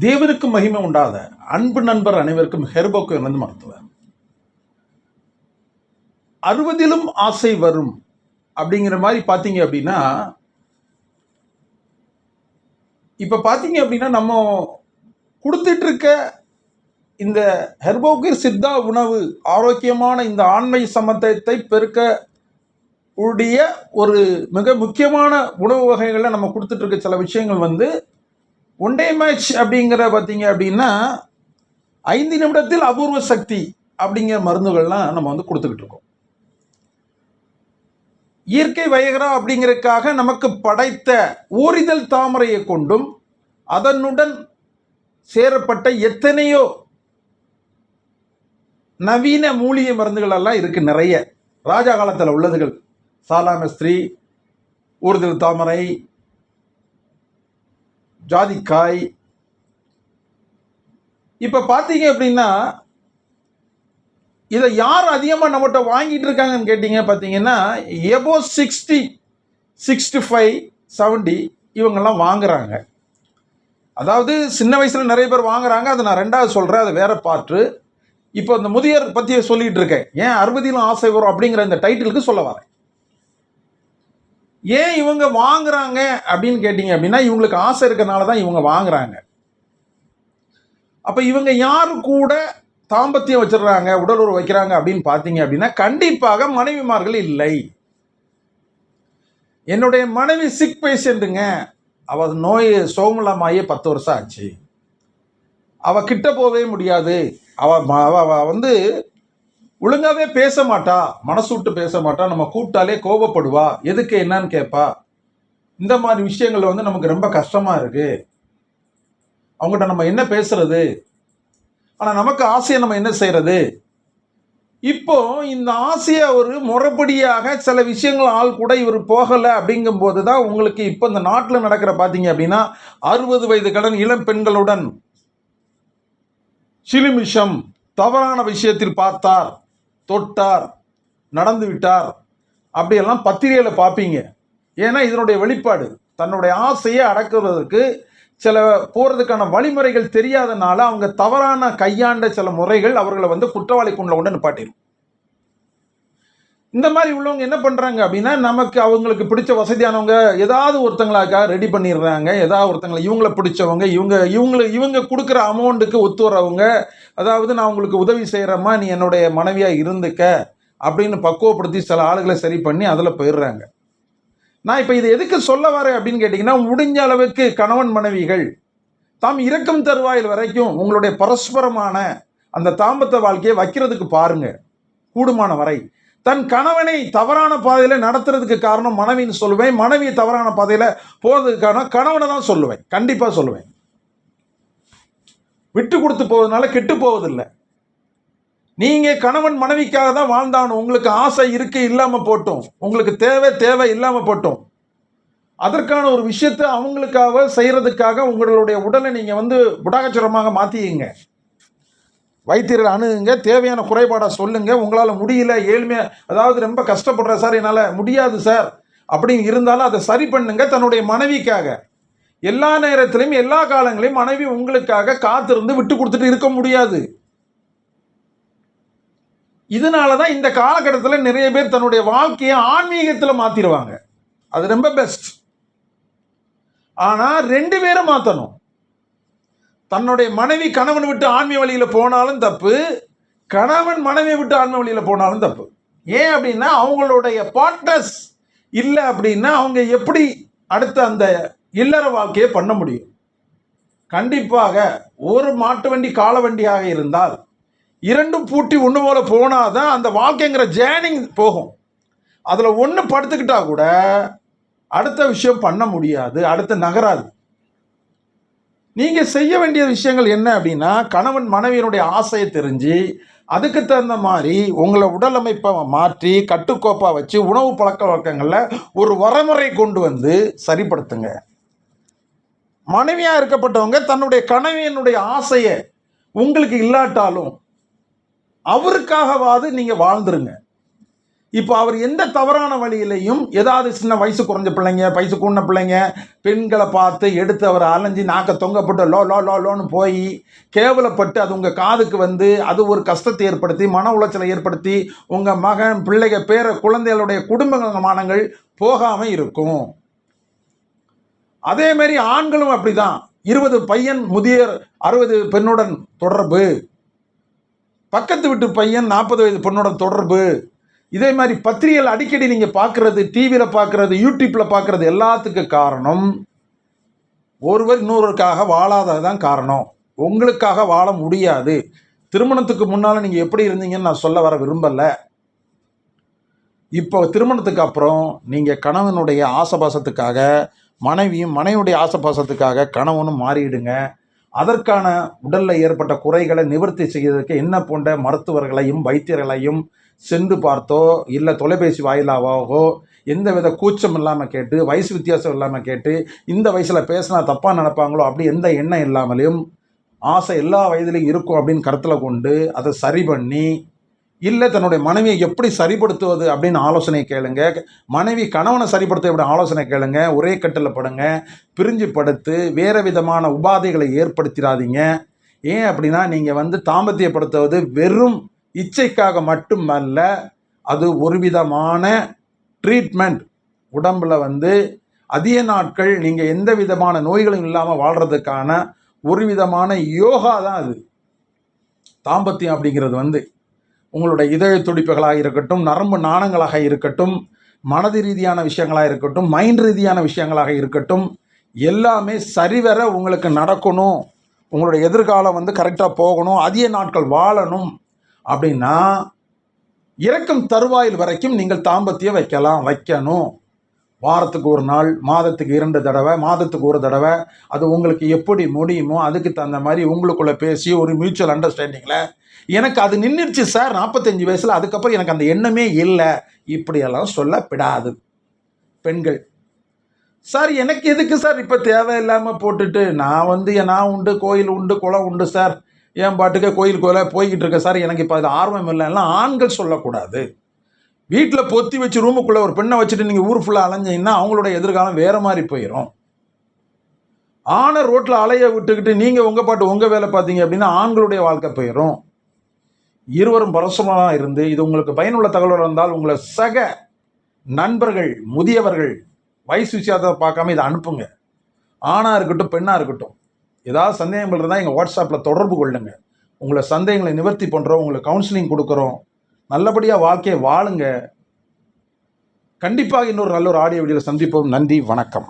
தேவனுக்கு மகிமை உண்டாத அன்பு நண்பர் அனைவருக்கும் ஹெர்போக்கு இணைந்து மருத்துவர். அறுபதிலும் ஆசை வரும் அப்படிங்கிற மாதிரி பார்த்தீங்க அப்படின்னா இப்போ பார்த்தீங்க அப்படின்னா நம்ம கொடுத்துட்டு இருக்க இந்த ஹெர்போகிர் சித்தா உணவு ஆரோக்கியமான இந்த ஆண்மை சமத்தை பெருக்க உடைய ஒரு மிக முக்கியமான உணவு வகைகளில் நம்ம கொடுத்துட்ருக்க சில விஷயங்கள் வந்து ஒன் டே மேட்ச் அப்படிங்கிற பார்த்தீங்க அப்படின்னா ஐந்து நிமிடத்தில் அபூர்வ சக்தி அப்படிங்கிற மருந்துகள்லாம் நம்ம வந்து கொடுத்துக்கிட்டு இருக்கோம். இயற்கை வயகரா அப்படிங்கிறதுக்காக நமக்கு படைத்த ஓரிதழ் தாமரையை கொண்டும் அதனுடன் சேரப்பட்ட எத்தனையோ நவீன மூலிகை மருந்துகள் எல்லாம் இருக்கு நிறைய. ராஜா காலத்தில் உள்ளதுகள். சாலாமஸ்திரி ஊர்தில் தாமரை ஜாதிக்காய். இப்போ பார்த்தீங்க அப்படின்னா இதை யார் அதிகமாக நம்மகிட்ட வாங்கிட்டு இருக்காங்கன்னு கேட்டிங்க பார்த்தீங்கன்னா above sixty sixty five seventy இவங்கெல்லாம் வாங்குறாங்க. அதாவது சின்ன வயசில் நிறைய பேர் வாங்குறாங்க. அதை நான் ரெண்டாவது சொல்கிறேன் அது வேற பாட்டு இப்போ இந்த முதியர் பற்றி சொல்லிகிட்டு இருக்கேன். ஏன் அறுபதிலும் ஆசை வரும் அப்படிங்கிற இந்த டைட்டிலுக்கு சொல்ல வரேன். ஏன் இவங்க வாங்குறாங்க அப்படின்னு கேட்டிங்க அப்படின்னா இவங்களுக்கு ஆசை இருக்கிறனால தான் இவங்க வாங்குறாங்க. அப்போ இவங்க யாரு கூட தாம்பத்தியம் வச்சிடுறாங்க உடலுறவு வைக்கிறாங்க அப்படின்னு பார்த்தீங்க அப்படின்னா கண்டிப்பாக மனைவிமார்கள் இல்லை. என்னுடைய மனைவி சிக் பேஷண்ட்டுங்க அவ நோய் சோமலமாயே பத்து வருஷம் ஆச்சு. அவ கிட்ட போகவே முடியாது. அவள் அவள் அவ வந்து ஒழுங்காவே பேச மாட்டா மனசுட்டு பேச மாட்டா நம்ம கூப்பிட்டாலே கோபப்படுவா எதுக்கு என்னன்னு கேட்பா இந்த மாதிரி விஷயங்கள் வந்து நமக்கு ரொம்ப கஷ்டமா இருக்கு. அவங்ககிட்ட நம்ம என்ன பேசுறது? ஆனால் நமக்கு ஆசையை நம்ம என்ன செய்யறது? இப்போ இந்த ஆசையை ஒரு முறைப்படியாக சில விஷயங்கள் ஆள் கூட இவர் போகலை அப்படிங்கும்போது தான் உங்களுக்கு இப்போ இந்த நாட்டில் நடக்கிற பார்த்தீங்க அப்படின்னா அறுபது வயது கடன் இளம் பெண்களுடன் சிலுமிஷம் தவறான விஷயத்தில் பார்த்தார். தொட்டார் நடந்து விட்டார். அப்படியெல்லாம் பத்திரிகையில் பார்ப்பீங்க. ஏன்னா இதனுடைய வெளிப்பாடு தன்னுடைய ஆசையை அடக்குவதற்கு சில போகிறதுக்கான வழிமுறைகள் தெரியாதனால அவங்க தவறான கையாண்ட சில முறைகள் அவர்களை வந்து குற்றவாளி குண்டில் கொண்டு நிப்பாட்டிடும் இந்த மாதிரி உள்ளவங்க என்ன பண்ணுறாங்க அப்படின்னா நமக்கு அவங்களுக்கு பிடிச்ச வசதியானவங்க ஏதாவது ஒருத்தங்களாக்கா ரெடி பண்ணிடுறாங்க. ஏதாவது ஒருத்தங்களை இவங்களை பிடிச்சவங்க இவங்க இவங்களை இவங்க கொடுக்குற அமௌண்ட்டுக்கு ஒத்து வரவங்க அதாவது நான் உங்களுக்கு உதவி செய்கிறம்மா நீ என்னுடைய மனைவியாக இருந்துக்க அப்படின்னு பக்குவப்படுத்தி சில ஆளுகளை சரி பண்ணி அதில் போயிடுறாங்க. நான் இப்போ இது எதுக்கு சொல்ல வரேன் அப்படின்னு கேட்டிங்கன்னா முடிஞ்ச அளவுக்கு கணவன் மனைவிகள் தாம் இறக்கும் தருவாயில் வரைக்கும் உங்களுடைய பரஸ்பரமான அந்த தாம்பத்த வாழ்க்கையை வைக்கிறதுக்கு பாருங்கள் கூடுமான வரை. தன் கணவனை தவறான பாதையில் நடத்துறதுக்கு காரணம் மனைவின்னு சொல்லுவேன். மனைவியை தவறான பாதையில் போகிறதுக்கு காரணம் கணவனை தான் சொல்லுவேன். கண்டிப்பாக சொல்லுவேன். விட்டு கொடுத்து போவதனால கெட்டு போவதில்லை. நீங்கள் கணவன் மனைவிக்காக தான் வாழ்ந்தாகணும். உங்களுக்கு ஆசை இருக்கு இல்லாமல் போட்டும். உங்களுக்கு தேவை தேவை இல்லாமல் போட்டும். அதற்கான ஒரு விஷயத்தை அவங்களுக்காக செய்கிறதுக்காக உங்களுடைய உடலை நீங்கள் வந்து புடாகச்சரமாக மாத்தியுங்க வைத்தியர்கள் அணுகுங்க தேவையான குறைபாடை சொல்லுங்கள் உங்களால் முடியல ஏழ்மையாக அதாவது ரொம்ப கஷ்டப்படுற சார் என்னால் முடியாது சார் அப்படின்னு இருந்தாலும் அதை சரி பண்ணுங்க தன்னுடைய மனைவிக்காக. எல்லா நேரத்திலையும் எல்லா காலங்களையும் மனைவி உங்களுக்காக காத்திருந்து விட்டு கொடுத்துட்டு இருக்க முடியாது. இதனால தான் இந்த காலகட்டத்தில் நிறைய பேர் தன்னுடைய வாழ்க்கையை ஆன்மீகத்தில் மாற்றிடுவாங்க அது ரொம்ப பெஸ்ட் ஆனால் ரெண்டு பேரும் மாற்றணும் தன்னுடைய மனைவி கணவன் விட்டு ஆன்மீக வழியில் போனாலும் தப்பு கணவன் மனைவியை விட்டு ஆன்மீக வழியில் போனாலும் தப்பு. ஏன் அப்படின்னா அவங்களுடைய பார்ட்னர்ஸ் இல்லை அப்படின்னா அவங்க எப்படி அடுத்த அந்த இல்லற வாழ்க்கையை பண்ண முடியும்? கண்டிப்பாக ஒரு மாட்டு வண்டி கால வண்டியாக இருந்தால் இரண்டும் பூட்டி ஒன்று போல போனாதான் அந்த வாழ்க்கைங்கிற ஜேர்னிங் போகும். அதில் ஒன்று படுத்துக்கிட்டால் கூட அடுத்த விஷயம் பண்ண முடியாது அடுத்து நகராது. நீங்கள் செய்ய வேண்டிய விஷயங்கள் என்ன அப்படின்னா கணவன் மனைவியினுடைய ஆசையை தெரிஞ்சு அதுக்கு தகுந்த மாதிரி உங்களை உடல் அமைப்பை மாற்றி கட்டுக்கோப்பாக வச்சு உணவு பழக்க வழக்கங்களில் ஒரு வரமுறை கொண்டு வந்து சரிப்படுத்துங்க. மனைவியாக இருக்கப்பட்டவங்க தன்னுடைய கணவனுடைய ஆசையை உங்களுக்கு இல்லாட்டாலும் அவருக்காகவாது நீங்கள் வாழ்ந்துருங்க. இப்போ அவர் எந்த தவறான வழியிலையும் ஏதாவது சின்ன வயசு குறைஞ்ச பிள்ளைங்க வயசு கூடின பிள்ளைங்க பெண்களை பார்த்து எடுத்து அவர் அலைஞ்சி நாக்க தொங்கப்பட்டு லோ லோ லோ லோன்னு போய் கேவலப்பட்டு அது உங்கள் காதுக்கு வந்து அது ஒரு கஷ்டத்தை ஏற்படுத்தி மன உளைச்சலை ஏற்படுத்தி உங்கள் மகன் பிள்ளைக பேர குழந்தைகளுடைய குடும்ப மானங்கள் போகாமல் இருக்கும். அதேமாரி ஆண்களும் ஆண்களும் அப்படிதான். இருபது பையன் முதியர் அறுபது பெண்ணுடன் தொடர்பு. பக்கத்து வீட்டு பையன் நாற்பது வயது பெண்ணுடன் தொடர்பு. இதே மாதிரி பத்திரிகையில் அடிக்கடி நீங்கள் பார்க்குறது டிவியில் பார்க்குறது யூடியூப்பில் பார்க்குறது எல்லாத்துக்கு காரணம் ஒருவர் இன்னொருவருக்காக வாழாதது தான் காரணம். உங்களுக்காக வாழ முடியாது. திருமணத்துக்கு முன்னால் நீங்கள் எப்படி இருந்தீங்கன்னு நான் சொல்ல வர விரும்பலை. இப்போ திருமணத்துக்கு அப்புறம் நீங்கள் கணவனுடைய ஆசபாசத்துக்காக மனைவியும் மனைவியுடைய ஆசபாசத்துக்காக கணவனும் மாறிடுங்க. அதற்கான உடலில் ஏற்பட்ட குறைகளை நிவர்த்தி செய்வதற்கு என்ன போன்ற மருத்துவர்களையும் வைத்தியர்களையும் சென்று பார்த்தோ இல்லை தொலைபேசி வாயிலாகவோ எந்த வித கூச்சம் இல்லாமல் கேட்டு வயசு வித்தியாசம் இல்லாமல் கேட்டு இந்த வயசில் பேசினா தப்பாக நினப்பாங்களோ அப்படி எந்த எண்ணம் இல்லாமலையும் ஆசை எல்லா வயதிலையும் இருக்கும் அப்படின்னு கருத்தில் கொண்டு அதை சரி பண்ணி இல்லை தன்னுடைய மனைவியை எப்படி சரிப்படுத்துவது அப்படின்னு ஆலோசனை கேளுங்க. மனைவி கணவனை சரிப்படுத்த எப்படி ஆலோசனை கேளுங்க. ஒரே கட்டில் படுங்க. பிரிஞ்சு படுத்து வேறு விதமான உபாதைகளை ஏற்படுத்திடாதீங்க ஏன் அப்படின்னா நீங்கள் வந்து தாம்பத்தியப்படுத்துவது வெறும் இச்சைக்காக மட்டுமல்ல அது ஒரு விதமான ட்ரீட்மெண்ட் உடம்பில் வந்து அதிக நாட்கள் நீங்கள் எந்த விதமான நோய்களும் இல்லாமல் வாழ்கிறதுக்கான ஒரு விதமான யோகா தான் அது. தாம்பத்தியம் அப்படிங்கிறது வந்து உங்களுடைய இதய துடிப்புகளாக இருக்கட்டும் நரம்பு நாணங்களாக இருக்கட்டும் மனது ரீதியான விஷயங்களாக இருக்கட்டும் மைண்ட் ரீதியான விஷயங்களாக இருக்கட்டும் எல்லாமே சரிவர உங்களுக்கு நடக்கணும். உங்களுடைய எதிர்காலம் வந்து கரெக்டாக போகணும். அதிக நாட்கள் வாழணும். அப்படின்னா இறக்கும் தருவாயில் வரைக்கும் நீங்கள் தாம்பத்தியம் வைக்கலாம் வைக்கணும். வாரத்துக்கு ஒரு நாள் மாதத்துக்கு இரண்டு தடவை மாதத்துக்கு ஒரு தடவை. அது உங்களுக்கு எப்படி முடியுமோ அதுக்கு தகுந்த மாதிரி உங்களுக்குள்ளே பேசி ஒரு மியூச்சுவல் அண்டர்ஸ்டாண்டிங்கில் எனக்கு அது நின்றுடுச்சு சார் நாற்பத்தஞ்சு வயசில் அதுக்கப்புறம் எனக்கு அந்த எண்ணமே இல்லை. இப்படியெல்லாம் சொல்லப்படாது. பெண்கள் சார் எனக்கு எதுக்கு சார் இப்போ தேவையில்லாமல் போட்டுட்டு? நான் வந்து நான் உண்டு கோயில் உண்டு குளம் உண்டு சார். என் பாட்டுக்கு கோயில் கோயிலாக போய்கிட்டு இருக்கேன் சார் எனக்கு இப்போ அதில் ஆர்வம் இல்லை. எல்லாம் ஆண்கள் சொல்லக்கூடாது. வீட்டில் பொத்தி வச்சு ரூமுக்குள்ளே ஒரு பெண்ணை வச்சுட்டு நீங்கள் ஊர் ஃபுல்லாக அலைஞ்சிங்கன்னா அவங்களோட எதிர்காலம் வேறு மாதிரி போயிடும் ஆணை ரோட்டில் அலைய விட்டுக்கிட்டு நீங்கள் உங்கள் பாட்டு உங்கள் வேலை பார்த்தீங்க அப்படின்னா ஆண்களுடைய வாழ்க்கை போயிடும் இருவரும் பரசமாக இருந்து இது உங்களுக்கு பயனுள்ள தகவல் இருந்தால் உங்களை சக நண்பர்கள் முதியவர்கள் வயசு விஷயத்தை பார்க்காம இதை அனுப்புங்க. ஆணாக இருக்கட்டும் பெண்ணாக இருக்கட்டும். ஏதாவது சந்தேகங்கள் இருந்தால் எங்கள் வாட்ஸ்அப்பில் தொடர்பு கொள்ளுங்க. உங்களை சந்தேகங்களை நிவர்த்தி பண்ணுறோம் உங்களுக்கு கவுன்சிலிங் கொடுக்குறோம். நல்லபடியாக வாழ்க்கையை வாழுங்க. கண்டிப்பாக இன்னொரு நல்ல ஒரு ஆடியோ வீடியோவில் சந்திப்போம். நன்றி வணக்கம்.